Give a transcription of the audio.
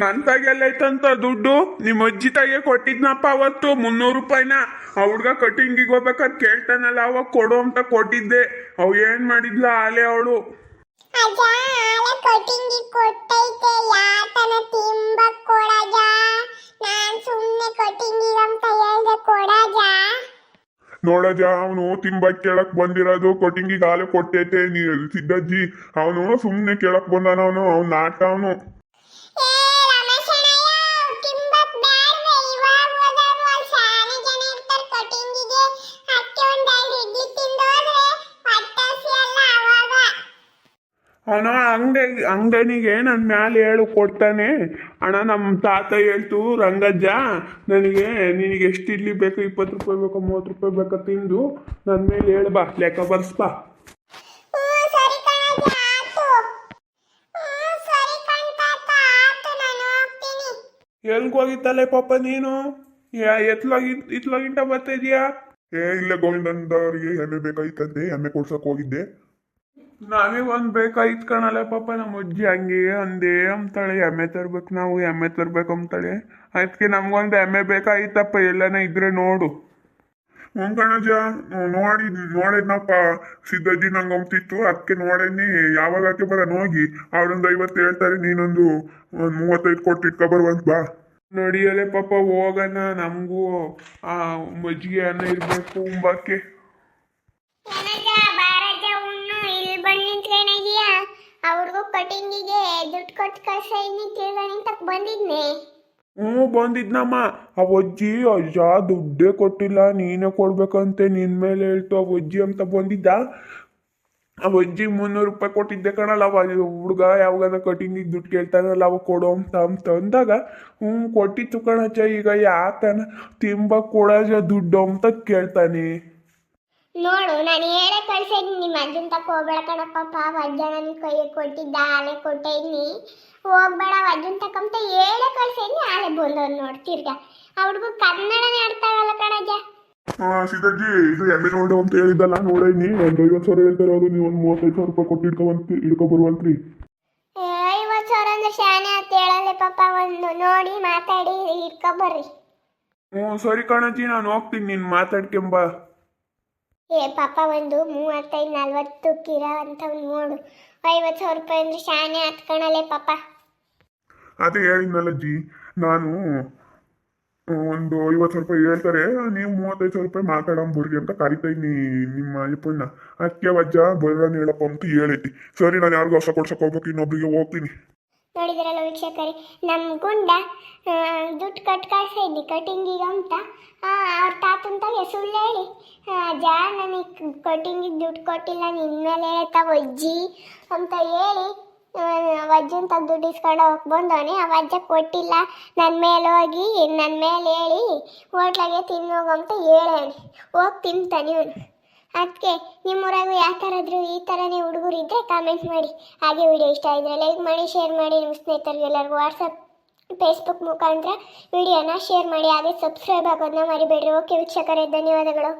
ನನ್ ತಾಗೆಲ್ಲ ಐತಂತ ದುಡ್ಡು? ನಿಮ್ಮ ಅಜ್ಜಿ ತಾಯಿಗೆ ಕೊಟ್ಟಿದ್ನಪ್ಪ ಅವತ್ತು ಮುನ್ನೂರು ರೂಪಾಯಿನ. ಆ ಹುಡ್ಗ ಕಟಿಂಗಿಗೆ ಹೋಗ್ಬೇಕಂತ ಕೇಳ್ತಾನಲ್ಲ ಅವಾಗ ಕೊಡು ಅಂತ ಕೊಟ್ಟಿದ್ದೆ. ಅವ್ ಏನ್ ಮಾಡಿದ್ಲ ಆಲೆ ಅವಳು. ನೋಡಜ ಅವನು ತಿಂಬಕ್ ಕೇಳಕ್ ಬಂದಿರೋದು ಕೊಟ್ಟಿಂಗಿಗೆ ಆಲೆ ಕೊಟ್ಟೈತೆ ನೀ ಸಿದ್ದಜ್ಜಿ ಅವನು ಸುಮ್ನೆ ಕೇಳಕ್ ಬಂದಾನ ಅವನು ಅವ್ನ ನಾಟ ಅವನು. ಅವನು ಅಂಗಡಿ ಅಂಗಡಿಗೆ ನನ್ನ ಮ್ಯಾಲೆ ಹೇಳು ಕೊಡ್ತಾನೆ. ಅಣ್ಣ ನಮ್ಮ ತಾತ ಹೇಳ್ತು ರಂಗಜ್ಜ ನನಗೆ ನಿನಗೆ ಎಷ್ಟು ಇಡ್ಲಿ ಬೇಕು? ಇಪ್ಪತ್ತು ರೂಪಾಯಿ ಬೇಕು ಮೂವತ್ತು ರೂಪಾಯಿ ಬೇಕು ತಿಂದು ನನ್ನ ಮೇಲೆ ಹೇಳು ಬಾ ಲೆಕ್ಕ ಬರ್ಸ್ಬಾ ಹ್ಮ್ ಸರಿ ಕಣಜ್ಜ ಆತು ಹ್ಮ್ ಸರಿ ಕಣ್ ತಾತ ಆತು ನಾನು ಹೋಗ್ತೀನಿ. ಎಲ್ಗ್ ಹೋಗಿತ್ತಲೆ ಪಾಪ ನೀನು? ಯಾ- ಎತ್ಲಾಗಿ ಇತ್ಲಾಗಿಂಟ ಬರ್ತಾ ಇದೀಯಾ ಏ ಇಲ್ಲ ಗೋವಿಂದನದವ್ರಿಗೆ ಎಮ್ಮೆ ಬೇಕಾಗಿತ್ತಂತೆ ಎಮ್ಮೆ ಕೊಡ್ಸಕ್ ಹೋಗಿದ್ದೆ. ನಾವೇ ಒಂದ್ ಬೇಕಾಯ್ತು ಕಣಲ್ಲ ಪಾಪ ನಮ್ಮ ಅಜ್ಜಿ ಹಂಗೆ ಅಂದೇ ಅಂತಾಳೆ. ಎಮ್ಮೆ ತರ್ಬೇಕು ನಾವು, ಎಮ್ಮೆ ತರ್ಬೇಕು ಅಂತಾಳೆ. ಅದಕ್ಕೆ ನಮ್ಗೊಂದು ಎಮ್ಮೆ ಬೇಕಾಗಿತ್ತಪ್ಪ ಎಲ್ಲಾನ ಇದ್ರೆ ನೋಡು. ಕಣಜ ನೋಡಿ ನೋಡಿದ್ನಪ್ಪ ಸಿದ್ದಜ್ಜಿ ನಂಗೆ ಅಂತಿತ್ತು ಅದಕ್ಕೆ ನೋಡೇನಿ. ಯಾವಾಗ ಆಕೆ ಬರೋಣ ಹೋಗಿ. ಅವ್ರೊಂದು ಐವತ್ತು ಹೇಳ್ತಾರೆ, ನೀನೊಂದು ಒಂದು ಮೂವತ್ತೈದು ಕೊಟ್ಟು ಇಟ್ಕೊಬರುವಂತ ಬಾ. ನಡಿಯಲೆ ಪಾಪ, ಹೋಗೋಣ. ನಮಗೂ ಮಜ್ಜಿಗೆ ಅನ್ನ ಇರಬೇಕು, ಉಂಬಕ್ಕೆ. ಅವ್ರಿಗೂ ಕಟಿಂಗಿಗೆ ದುಡ್ಡು ಕೊಟ್ಟು ಕಳ್ಸೈನಿ ತಿರ್ಗಾ ನಿಂತಕ್ ಬಂದಿದ್ನೆ. ಹ್ಞೂ, ಬಂದಿದ್ನಮ್ಮ. ಆ ಅಜ್ಜಿ ಅಜ್ಜ ದುಡ್ಡೇ ಕೊಟ್ಟಿಲ್ಲ, ನೀನೇ ಕೊಡ್ಬೇಕಂತೆ ನಿನ್ ಮೇಲೆ ಹೇಳ್ತು. ಆ ಅಜ್ಜಿ ಅಂತ ಬಂದಿದ್ದ? ಆ ಅಜ್ಜಿ ಮುನ್ನೂರು ರೂಪಾಯಿ ಕೊಟ್ಟಿದ್ದೆ ಕಣಲ್ಲ, ಅವ ಹುಡುಗ ಯಾವಾಗನ ಕಟಿಂಗಿಗೆ ದುಡ್ಡು ಕೇಳ್ತಾನಲ್ಲ, ಅವ ಕೊಡು ಅಂತ ಅಂತ ಅಂದಾಗ, ಹ್ಞೂ, ಕೊಟ್ಟಿತ್ತು ಕಣಜ್ಜ, ಈಗ ಯಾಕನ ತಿಂಬ ಕೊಡಜ ದುಡ್ಡು ಅಂತ ಕೇಳ್ತಾನೆ. ನೋಡು ನಾನು ಹೇಳೇ ಕಳ್ಸಿದ್ದೀನಿ ನಿಮ್ಮ ಅಜ್ಜನ ತಕ್ಕ ಹೋಗ್ಬೇಡ ಕಣಪ್ಪ ಪಾಪ ಅಜ್ಜ ನನ್ನ ಕೈಗೆ ಕೊಟ್ಟಿದ್ದ ಆಲೆ ಕೊಟ್ಟಿದ್ನಿ. ಹೋಗ್ಬೇಡ ಅಜ್ಜನ್ ತಕ್ಕಂತ ಹೇಳೇ ಕಳ್ಸಿದ್ದೀನಿ ಆಲೆ ಬಂದವ್ನು ನೋಡ್ತಿರ್ಗ ಹುಡುಗ ಕನ್ನಡನೇ ಆಡ್ತಾವಲ್ಲ ಕಣಜ್ಜ. ಹಾ ಸಿದ್ದಜ್ಜಿ ಇದು ಎಮ್ಮೆ ನೋಡು ಅಂತ ಹೇಳಿದ್ದಲ್ಲ ನೋಡೇನಿ. ಒಂದು ಐವತ್ತು ಸಾವಿರ ಹೇಳ್ತಾರೆ ಅವರು ನೀವು ಒಂದು ಮೂವತ್ತೈದು ಸಾವಿರ ರೂಪಾಯಿ ಕೊಟ್ಟು ಇಟ್ಕೊಬಂತ ಐವತ್ತು ಸಾವಿರ ಅಂದ್ರೆ ಶಾನೆ ಅಂತ ಹೇಳಲ್ಲ ಪಾಪ ಒಂದು ನೋಡಿ ಮಾತಾಡಿ ಇಟ್ಕೊಬರ್ರಿ ಹ್ಞೂ ಸರಿ ಕಣಜ್ಜಿ ನಾನು ಹೋಗ್ತೀನಿ ನೀನು ಮಾತಾಡ್ಕೊಂಬ. ಏ ಪಾಪ ಒಂದು ಮೂವತ್ತೈದು ನಲ್ವತ್ತು ಕಿರ ಅಂತ ನೋಡು. ಐವತ್ತು ಸಾವಿರ ರೂಪಾಯಿ ಅಂದ್ರೆ ಶಾನೆ ಹತ್ಕೊಳಲೆ ಪಾಪ. ಅದೇ ಹೇಳಿದ್ನಲ್ಲ ಅಜ್ಜಿ ನಾನು ಒಂದು ಐವತ್ತು ಸಾವಿರ ರೂಪಾಯಿ ಹೇಳ್ತಾರೆ ನೀವು ಮೂವತ್ತೈದು ಸಾವಿರ ರೂಪಾಯಿ ಮಾತಾಡಂಬುರ್ಗಿ ಅಂತ ಕರಿತೈನಿ ನಿಮ್ಮ ಅಯ್ಯಪ್ಪನ ಅದಕ್ಕೆ ವಜ್ಜ ಬರೋಣ ಹೇಳಪ್ಪ ಅಂತ ಹೇಳೈತಿ ಸರಿ ನಾನು ಯಾರಿಗೂ ಹೊಸ ಕೊಡ್ಸಕ್ಕೆ ಹೋಗ್ಬೇಕು ಇನ್ನೊಬ್ರಿಗೆ ಹೋಗ್ತೀನಿ. ನೋಡಿದ್ರಲ್ಲ ವೀಕ್ಷಕರೇ ನಮ್ಮ ಗುಂಡ ದುಡ್ಡು ಕಟ್ ಕಳ್ಸಿದ್ನಿ ಕಟಿಂಗಿಗೆ ಅಂತ ಅವ್ರ ತಾತಂತಾಗೆ ಸುಳ್ಳು ಹೇಳಿ. ಅಜ್ಜ ಜಾ ನನಗೆ ಕಟಿಂಗಿಗೆ ದುಡ್ಡು ಕೊಟ್ಟಿಲ್ಲ ನಿನ್ನ ಮೇಲೆ ಹೇಳ್ತ ಅಜ್ಜಿ ಅಂತ ಹೇಳಿ ವಜ್ಜನ್ ತಗ ದುಡ್ಡು ಇಸ್ಕೊಂಡು ಹೋಗಿ ಬಂದವನೇ. ಅವ ವಜ್ಜ ಕೊಟ್ಟಿಲ್ಲ ನನ್ನ ಮೇಲೆ ಹೋಗಿ ನನ್ನ ಮೇಲೆ ಹೇಳಿ, ಹೋಟ್ಲಾಗೆ ತಿನ್ನೋಗು ಅಂತ ಹೇಳಿ ಹೋಗಿ ತಿಂತಾನೆ ಇವನು. ಅದಕ್ಕೆ ನಿಮ್ಮೂರಾಗೂ ಯಾವ ಥರ ಇದ್ರು ಈ ಥರನೇ ಹುಡುಗರು ಇದ್ದರೆ ಕಾಮೆಂಟ್ ಮಾಡಿ. ಹಾಗೆ ವಿಡಿಯೋ ಇಷ್ಟ ಆಗಿದ್ರೆ ಲೈಕ್ ಮಾಡಿ ಶೇರ್ ಮಾಡಿ, ನಿಮ್ಮ ಸ್ನೇಹಿತರಿಗೆ ಎಲ್ಲರಿಗೂ ವಾಟ್ಸಪ್ ಫೇಸ್ಬುಕ್ ಮುಖಾಂತರ ವಿಡಿಯೋನ ಶೇರ್ ಮಾಡಿ ಹಾಗೆ ಸಬ್ಸ್ಕ್ರೈಬ್ ಆಗೋದನ್ನ ಮರಿಬೇಡ್ರಿ. ಓಕೆ ವೀಕ್ಷಕರೇ ಧನ್ಯವಾದಗಳು.